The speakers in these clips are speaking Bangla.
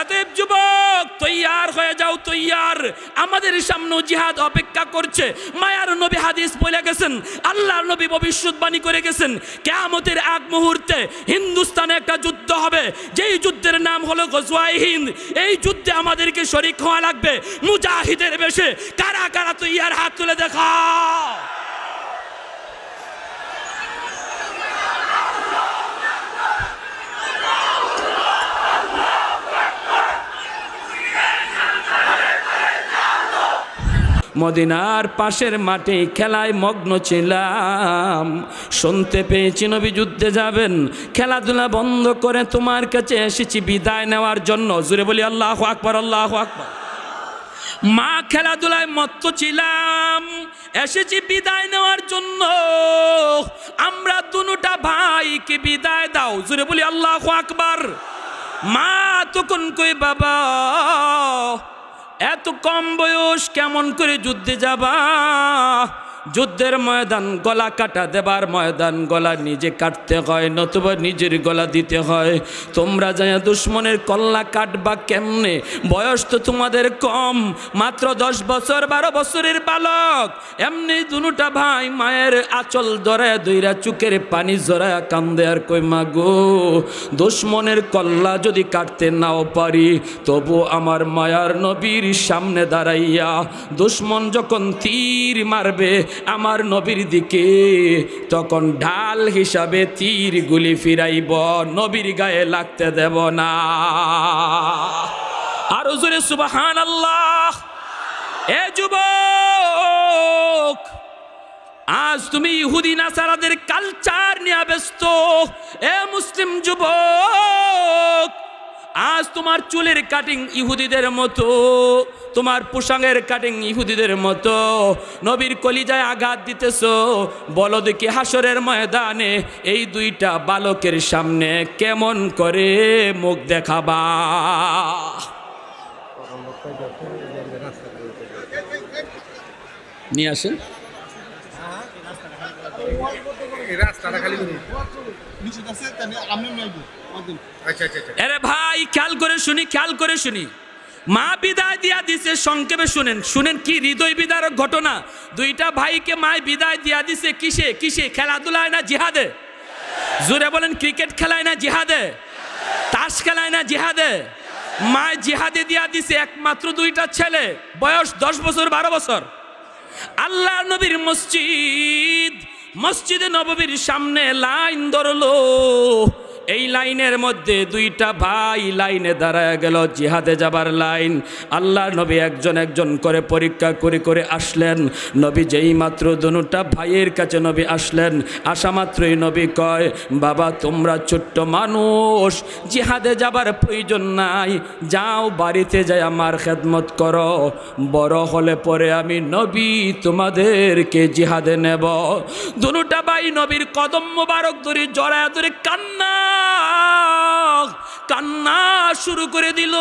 আদেব যুবক, তৈয়ার হয়ে যাও, তৈয়ার। আমাদের সামনে জিহাদ অপেক্ষা করছে। মায়ার নবী হাদিস বলে গেছেন, আল্লাহর নবী ভবিষ্যৎবাণী করে গেছেন, কেয়ামতের আগ মুহূর্তে হিন্দুস্তানে একটা যুদ্ধ হবে। যেই যুদ্ধের নাম হলো গজওয়াই হিন্দ। এই যুদ্ধে আমাদেরকে শরিক হওয়া লাগবে, মুজাহিদের বেশে। কারা কারা তৈয়ার, হাত তুলে দেখা মদিনার পাশের মাঠে খেলায় মগ্ন ছিলাম। শুনতে পেয়েছি নবী যুদ্ধে যাবেন। খেলাধুলা বন্ধ করে তোমার কাছে এসেছি বিদায় নেওয়ার জন্য। জুড়ে বলি, আল্লাহ আকবর আল্লাহ আকবর। মা খেলাধুলায় মত্ত ছিলাম। এসেছি বিদায় নেওয়ার জন্য। আমরা দুটা ভাইকে বিদায় দাও। জুড়ে বলি, আল্লাহ আকবার। মা তখন কই বাবা এত কম বয়স কেমন করে যুদ্ধে যাবা? যুদ্ধের ময়দান, গলা কাটা দেবার ময়দান, গলা নিজে কাটতে হয়, নতুবা নিজের গলা দিতে হয়। তোমরা যায় দুশ্মনের কল্লা কাটবা কেমনে? বয়স তো তোমাদের কম, মাত্র দশ বছর, বারো বছরের বালক। এমনি দুটা ভাই মায়ের আচল ধরায় দইরা চুকের পানি জড়ায় কান্দে আর কই মাগো দুশ্মনের কল্লা যদি কাটতে নাও পারি, তবু আমার মায়ার নবীর সামনে দাঁড়াইয়া দুশ্মন যখন তীর মারবে আমার নবীর দিকে, তখন ঢাল হিসাবে তীর গুলি ফিরাইব, নবীর গায়ে লাগতে দেব না। আরও জোরে সুবাহান আল্লাহ এ যুবক, আজ তুমি ইহুদি নাসারাদের কালচার নিয়ে ব্যস্ত। এ মুসলিম যুবক আজ তোমার চুলের কাটিং ইহুদিদের মতো, তোমার পোশাকের কাটিং ইহুদিদের মতো। নবীর কলিজায় আঘাত দিতেছ, বলো দেখি হাসরের ময়দানে এই দুইটা বালকের সামনে কেমন করে মুখ দেখাবা? নিয়ে আসেন। রাস্তাটা খালি করে আছে তাহলে আমি নাইবো একদিন। আচ্ছা আচ্ছা আচ্ছা। আরে ভাই খেয়াল করে শুনি খেয়াল করে শুনি। মা বিদায় দিয়া দিছে সংক্ষেপে শুনেন। শুনেন কি হৃদয় বিদারক ঘটনা? দুইটা ভাইকে মায় বিদায় দিয়া দিছে কিসে? কিসে? খেলাধুলায় না জিহাদে? জোরে বলেন ক্রিকেট খেলায় না জিহাদে? তাস খেলায় না জিহাদে? মায় জিহাদে দিয়া দিছে একমাত্র দুইটা ছেলে বয়স দশ বছর বারো বছর। আল্লাহ নবীর মসজিদ মসজিদে নববীর সামনে লাইন ধরলো। এই লাইনের মধ্যে দুইটা ভাই লাইনে দাঁড়ায় গেল জিহাদে যাবার লাইন। আল্লাহ নবী একজন একজন করে পরীক্ষা করে করে আসলেন। নবী যেই মাত্র দুটা ভাইয়ের কাছে নবী আসলেন। আসা মাত্রই নবী কয়, বাবা, তোমরা ছোট্ট মানুষ, জিহাদে যাবার প্রয়োজন নাই। যাও, বাড়িতে যাই, আমার খেদমত করো। বড় হলে পরে আমি নবী তোমাদেরকে জিহাদে নেব। দুটা ভাই নবীর কদম মোবারক ধরে জড়ায় ধরে কান্না কান্না শুরু করে দিল,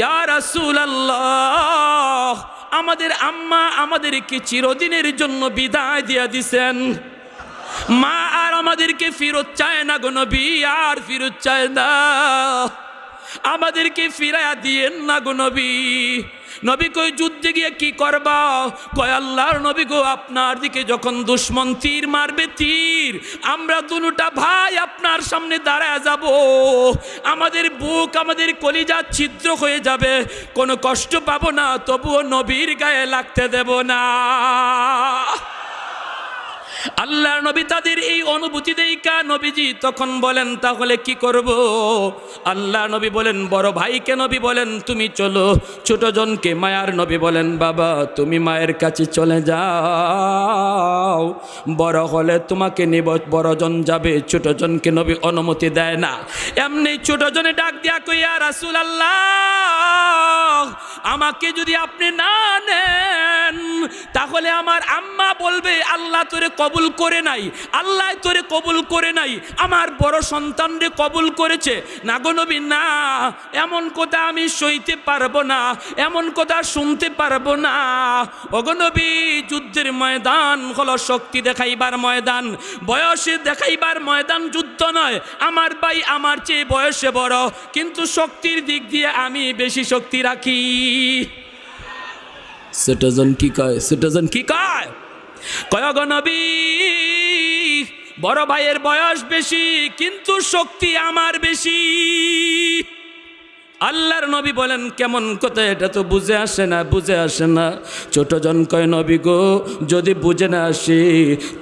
ইয়া রাসূল আল্লাহ আমাদের আম্মা আমাদেরকে চিরদিনের জন্য বিদায় দিয়া দিছেন। মা আর আমাদেরকে ফিরত চায় না গো নবী, আর ফিরত চায় না। আমাদেরকে ফিরাইয়া দিয়েন না গো নবী। নবী কই, যুদ্ধে গিয়ে কি করবা? কয়, আল্লাহর নবী গো, আপনার দিকে যখন দুশ্মন তীর মারবে, তীর, আমরা দুটা ভাই আপনার সামনে দাঁড়ায় যাব। আমাদের বুক, আমাদের কলিজা ছিদ্র হয়ে যাবে। কোনো কষ্ট পাবো না, তবুও নবীর গায়ে লাগতে দেব না। আল্লাহর নবী তাদের এই অনুভূতি দেইকা নবীজি তখন বলেন, তাহলে কি করব? আল্লাহ নবী বলেন, বড় ভাইকে নবী বলেন, তুমি চলো। ছোট জনকে মায়ার নবী বলেন, বাবা, তুমি মায়ের কাছে চলে যাও। বড় হলে তোমাকে নিব বড়জন যাবে। ছোট জনকে নবী অনুমতি দেয় না। এমনি ছোট জনে ডাক দিয়া কইয়া রাসুল আল্লাহ আমাকে যদি আপনি না নেন, তাহলে আমার আম্মা বলবে, আল্লাহ তোরে কবুল করে নাই। আল্লাহ তোরে কবুল করে নাই। আমার বড় সন্তানরে কবুল করেছে। না গো নবী, না। এমন কথা আমি সইতে পারব না। এমন কথা শুনতে পারব না। অগনবী যুদ্ধের ময়দান হলো শক্তি দেখাইবার ময়দান। বয়সে দেখাইবার ময়দান যুদ্ধ নয়। আমার ভাই আমার চেয়ে বয়সে বড়। কিন্তু শক্তির দিক দিয়ে আমি বেশি শক্তি রাখি। সেটাজন কি কয়? সেটাজন কি কয়? কয় গো নবী? বড় ভাইয়ের বয়স বেশি কিন্তু শক্তি আমার বেশি। আল্লাহর নবী বলেন, কেমন কথা এটা তো বুঝে আসে না, বুঝে আসে না। ছোট জন কয়, নবী গো, যদি বুঝে না আসি,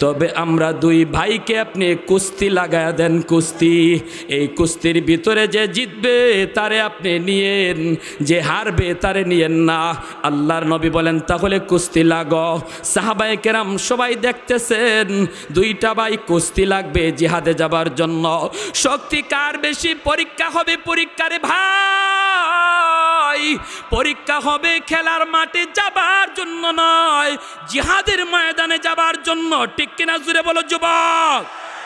তবে আমরা দুই ভাইকে আপনি কুস্তি লাগায়া দেন, কুস্তি। এই কুস্তির ভিতরে যে জিতবে, তারে আপনি নিয়েন, যে হারবে, তারে নিয়েন না। আল্লাহর নবী বলেন, তাহলে কুস্তি লাগ সাহাবাই কেরাম সবাই দেখতেছেন, দুইটা ভাই কুস্তি লাগবে জিহাদে যাবার জন্য। শক্তি কার বেশি? পরীক্ষা হবে, পরীক্ষারে ভাই। পরীক্ষা হবে খেলার মাঠে যাবার জন্য নয়, জিহাদের ময়দানে যাবার জন্য। ঠিক কিনা জুড়ে বলো, যুবক?